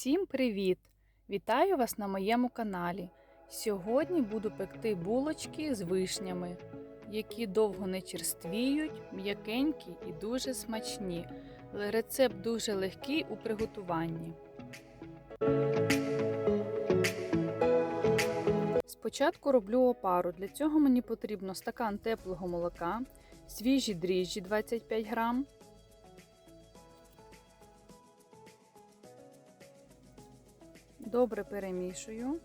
Всім привіт! Вітаю вас на моєму каналі. Сьогодні буду пекти булочки з вишнями, які довго не черствіють, м'якенькі і дуже смачні. Рецепт дуже легкий у приготуванні. Спочатку роблю опару. Для цього мені потрібно стакан теплого молока, свіжі дріжджі 25 грам, Добре перемішую.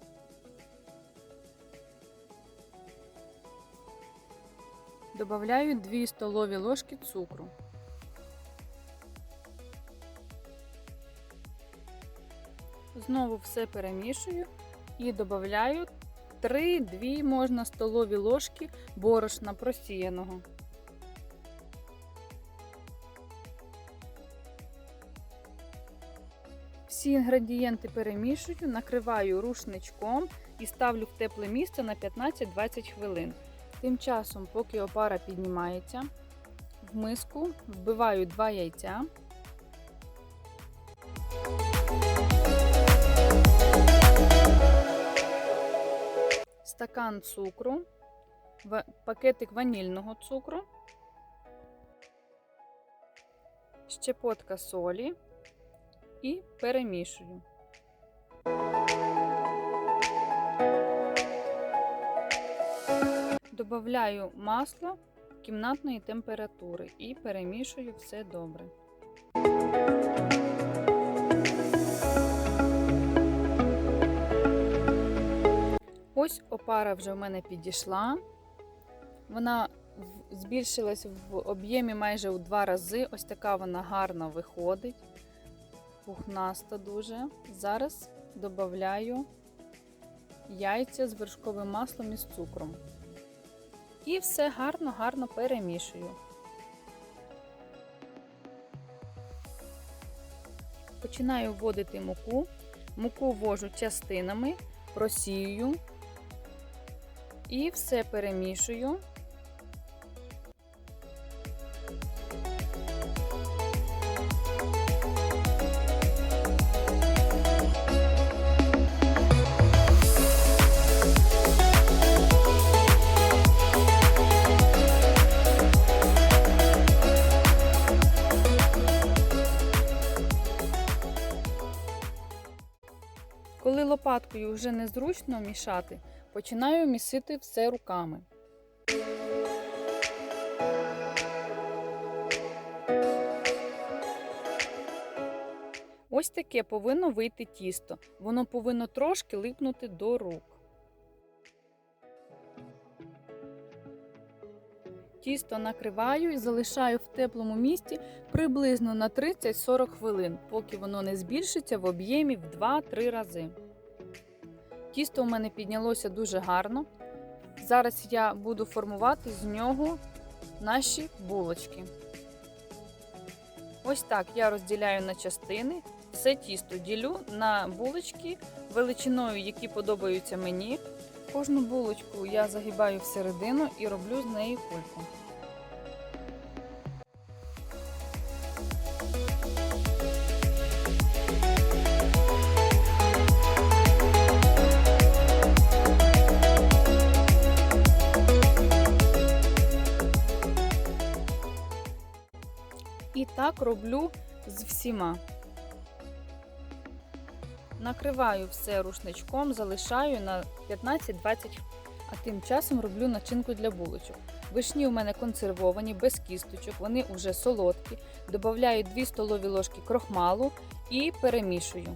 Добавляю 2 столові ложки цукру. Знову все перемішую і додаю 3-2 можна столові ложки борошна просіяного. Всі інгредієнти перемішую, накриваю рушничком і ставлю в тепле місце на 15-20 хвилин. Тим часом, поки опара піднімається, в миску вбиваю 2 яйця. Стакан цукру, пакетик ванільного цукру, щепотка солі і перемішую. Добавляю масло кімнатної температури і перемішую все добре. Ось опара вже в мене підійшла. Вона збільшилась в об'ємі майже у два рази. Ось така вона гарно виходить пухнаста дуже. Зараз додаю яйця з вершковим маслом і з цукром. І все гарно-гарно перемішую. Починаю вводити муку. Муку ввожу частинами, просію і все перемішую. Лопаткою вже незручно мішати, починаю місити все руками. Ось таке повинно вийти тісто. Воно повинно трошки липнути до рук. Тісто накриваю і залишаю в теплому місці приблизно на 30-40 хвилин, поки воно не збільшиться в об'ємі в 2-3 рази. Тісто у мене піднялося дуже гарно. Зараз я буду формувати з нього наші булочки. Ось так я розділяю на частини. Все тісто ділю на булочки величиною, які подобаються мені. Кожну булочку я загибаю всередину і роблю з неї кульку. Так роблю з всіма. Накриваю все рушничком, залишаю на 15-20 а тим часом роблю начинку для булочок. Вишні у мене консервовані, без кісточок, вони вже солодкі. Добавляю 2 столові ложки крохмалу і перемішую.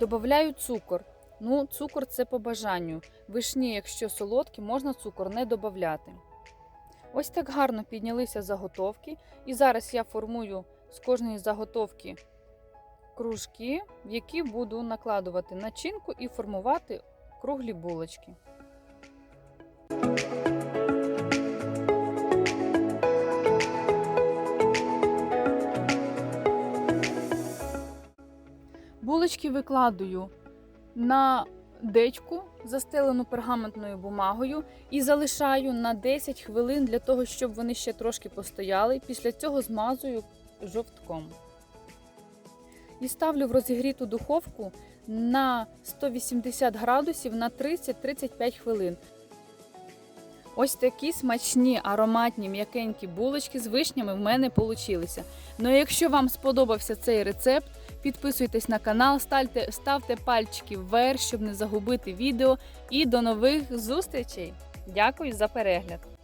Добавляю цукор. Ну, Цукор це по бажанню. Вишні, якщо солодкі, можна цукор не додати. Ось так гарно піднялися заготовки. І зараз я формую з кожної заготовки кружки, в які буду накладувати начинку і формувати круглі булочки. Булочки викладаю на дечку, застелену пергаментною бумагою, і залишаю на 10 хвилин для того, щоб вони ще трошки постояли. Після цього змазую жовтком. і ставлю в розігріту духовку на 180 градусів на 30-35 хвилин. Ось такі смачні, ароматні, м'якенькі булочки з вишнями в мене получилися. Ну а якщо вам сподобався цей рецепт, підписуйтесь на канал, ставте, ставте пальчики вверх, щоб не загубити відео. І до нових зустрічей! Дякую за перегляд!